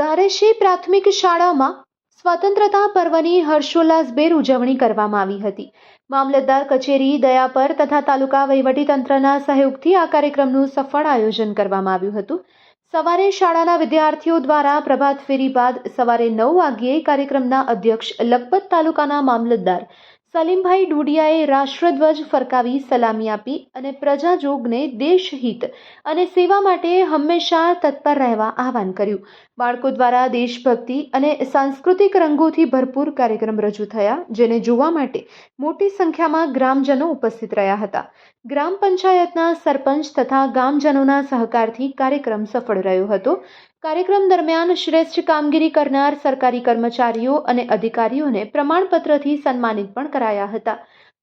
એસી પ્રાથમિક શાળામાં સ્વતંત્રતા પર્વની હર્ષોલ્લાસભેર ઉજવણી કરવામાં આવી હતી. મામલતદાર કચેરી, દયાપર તથા તાલુકા વહીવટીતંત્રના સહયોગથી આ કાર્યક્રમનું સફળ આયોજન કરવામાં આવ્યું હતું. સવારે શાળાના વિદ્યાર્થીઓ દ્વારા પ્રભાત ફેરી બાદ સવારે નવ વાગ્યે કાર્યક્રમના અધ્યક્ષ લખપત તાલુકાના મામલતદાર સલીમભાઈ ડુડિયાએ રાષ્ટ્રધ્વજ ફરકાવી સલામી આપી અને પ્રજાજોગને દેશહિત અને સેવા માટે હંમેશા તત્પર રહેવા આહવાન કર્યું. બાળકો દ્વારા દેશભક્તિ અને સાંસ્કૃતિક રંગોથી ભરપૂર કાર્યક્રમ રજૂ થયા, જેને જોવા માટે મોટી સંખ્યામાં ગ્રામજનો ઉપસ્થિત રહ્યા હતા. ગ્રામ પંચાયતના સરપંચ તથા ગામજનોના સહકારથી કાર્યક્રમ સફળ રહ્યો હતો. કાર્યક્રમ દરમિયાન શ્રેષ્ઠ કામગીરી કરનાર સરકારી કર્મચારીઓ અને અધિકારીઓને પ્રમાણપત્રથી સન્માનિત પણ કરાયા હતા.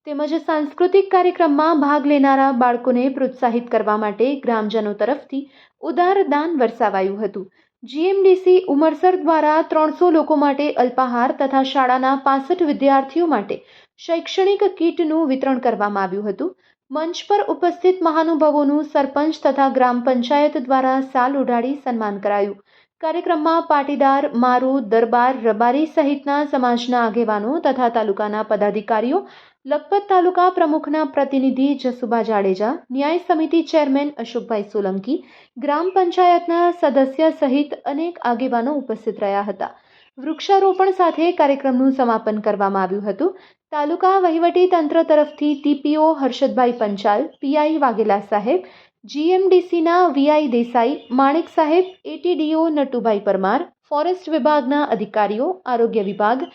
તેમજ સાંસ્કૃતિક કાર્યક્રમમાં ભાગ લેનારા બાળકોને પ્રોત્સાહિત કરવા માટે ગ્રામજનો તરફથી ઉદાર દાન વરસાવાયું હતું. જીએમડીસી ઉમરસર દ્વારા ત્રણસો લોકો માટે અલ્પાહાર તથા શાળાના પાસઠ વિદ્યાર્થીઓ માટે શૈક્ષણિક કીટનું વિતરણ કરવામાં આવ્યું હતું. મંચ પર ઉપસ્થિત મહાનુભાવોનું સરપંચ તથા ગ્રામ પંચાયત દ્વારા સાલ ઉડાડી સન્માન કરાયું. કાર્યક્રમમાં પાટીદાર, મારુ, દરબાર, રબારી સહિતના સમાજના આગેવાનો તથા તાલુકાના પદાધિકારીઓ, લખપત તાલુકા પ્રમુખના પ્રતિનિધિ જસુભા જાડેજા, ન્યાય સમિતિ ચેરમેન અશોકભાઈ સોલંકી, ગ્રામ પંચાયતના સદસ્ય સહિત અનેક આગેવાનો ઉપસ્થિત રહ્યા હતા. વૃક્ષારોપણ સાથે કાર્યક્રમનું સમાપન કરવામાં આવ્યું હતું. તાલુકા વહીવટી તંત્ર તરફથી ટીપીઓ હર્ષદભાઈ પંચાલ, પીઆઈ વાઘેલા સાહેબ, જીએમડીસીના વીઆઈ દેસાઈ, માણેક સાહેબ, એટીડીઓ નટુભાઈ પરમાર, ફોરેસ્ટ વિભાગના અધિકારીઓ, આરોગ્ય વિભાગ,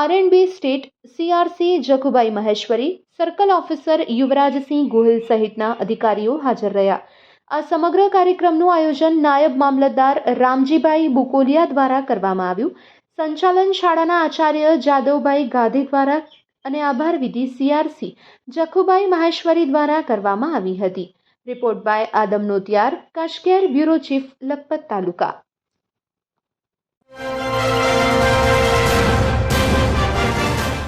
RNB state, CRC Jakhubhai Maheshwari, circle officer Yuvrajsinh Gohil સહિતના અધિકારીઓ હાજર રહ્યા. આ સમગ્ર કાર્યક્રમનું આયોજન નાયબ મામલતદાર રામજીભાઈ બુકોલિયા દ્વારા કરવામાં આવ્યું. સંચાલન શાળાના આચાર્ય જાદવભાઈ ગાંધી દ્વારા અને આભાર વિધિ સીઆરસી જખુભાઈ મહેશ્વરી દ્વારા કરવામાં આવી હતી. Report by Adam Notiyar Kashker bureau chief, Lakhpat taluka.